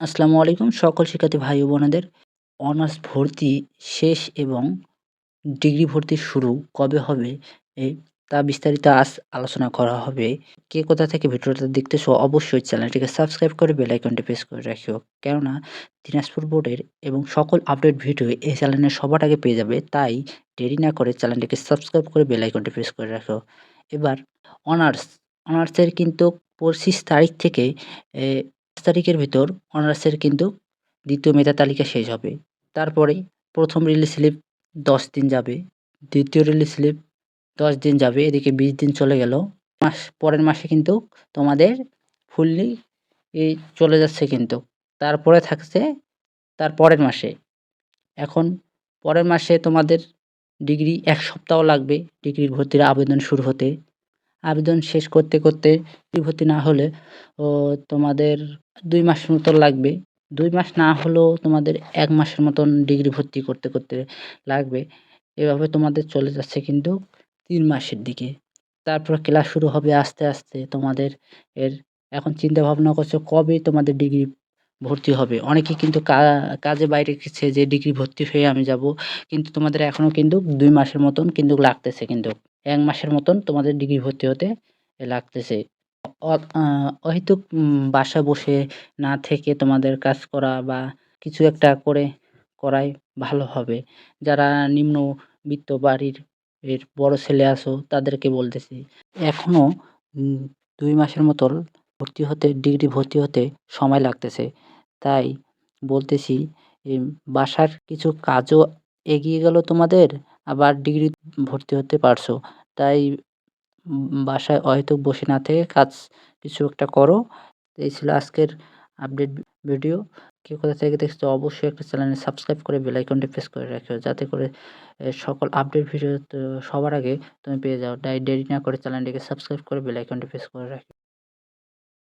আসসালামু আলাইকুম সকল শিক্ষার্থী ভাই বোনেদের। অনার্স ভর্তি শেষ এবং ডিগ্রি ভর্তি শুরু কবে হবে তা বিস্তারিত আজ আলোচনা করা হবে। কে কোথা থেকে ভিডিওটা দেখতেছো অবশ্যই চ্যানেলটিকে সাবস্ক্রাইব করে বেল আইকনটি প্রেস করে রাখিও। কেননা দিনাজপুর বোর্ডের এবং সকল আপডেট ভিডিও এই চ্যানেলে সবার আগে পেয়ে যাবে, তাই দেরি না করে চ্যানেলটিকে সাবস্ক্রাইব করে বেল আইকনটি প্রেস করে রাখো এবার অনার্স, অনার্সের কিন্তু পঁচিশ তারিখ থেকে তারিখের ভিতর অনার্সের কিন্তু দ্বিতীয় মেধা তালিকা শেষ হবে। তারপরে প্রথম রিলিজ স্লিপ দশ দিন যাবে, দ্বিতীয় রিলিজ স্লিপ দশ দিন যাবে, এদিকে বিশ দিন চলে গেল। মাস, পরের মাসে কিন্তু তোমাদের ফুললি এই চলে যাচ্ছে কিন্তু। তারপরে থাকছে তার পরের মাসে। এখন পরের মাসে তোমাদের ডিগ্রি এক সপ্তাহ লাগবে ডিগ্রির ভর্তির আবেদন শুরু হতে। আবেদন শেষ করতে করতে ভর্তি না হলে, ও তোমাদের দুই মাস মতো লাগবে। দুই মাস না হলেও তোমাদের এক মাসের মতন ডিগ্রি ভর্তি করতে করতে লাগবে। এভাবে তোমাদের চলে যাচ্ছে কিন্তু তিন মাসের দিকে। তারপর ক্লাস শুরু হবে আস্তে আস্তে তোমাদের এর। এখন চিন্তা ভাবনা করছ কবে তোমাদের ডিগ্রি ভর্তি হবে? অনেকে কিন্তু কাজে বাইরে গেছে যে ডিগ্রি ভর্তি হয়ে আমি যাব। কিন্তু তোমাদের এখনও কিন্তু দুই মাসের মতন কিন্তু লাগতেছে কিন্তু। এক মাসের মতন তোমাদের ডিগ্রি ভর্তি হতে লাগতেছে। অহেতুক বাসা বসে না থেকে তোমাদের কাজ করা বা কিছু একটা করে করাই ভালো হবে। যারা নিম্নবিত্ত বাড়ির, এর বড় ছেলে আসো তাদেরকে বলতেছি এখনও দুই মাসের মতন ভর্তি হতে ডিগ্রি ভর্তি হতে সময় লাগতেছে। তাই বলতেছি বাসার কিছু কাজও এগিয়ে গেল তোমাদের? আবার ডিগ্রি ভর্তি হতে পারছ। তাই বাসায় হয়তো বসে না থেকে কাজ কিছু একটা করো। এই ছিল আজকের আপডেট ভিডিও কে কোথা থেকে দেখছ অবশ্যই একটা চ্যানেলে সাবস্ক্রাইব করে বেল আইকনটি প্রেস করে রাখো যাতে করে সকল আপডেট ভিডিও সবার আগে তুমি পেয়ে যাও। তাই দেরি না করে চ্যানেলটিকে সাবস্ক্রাইব করে বেল আইকনটি প্রেস করে রাখো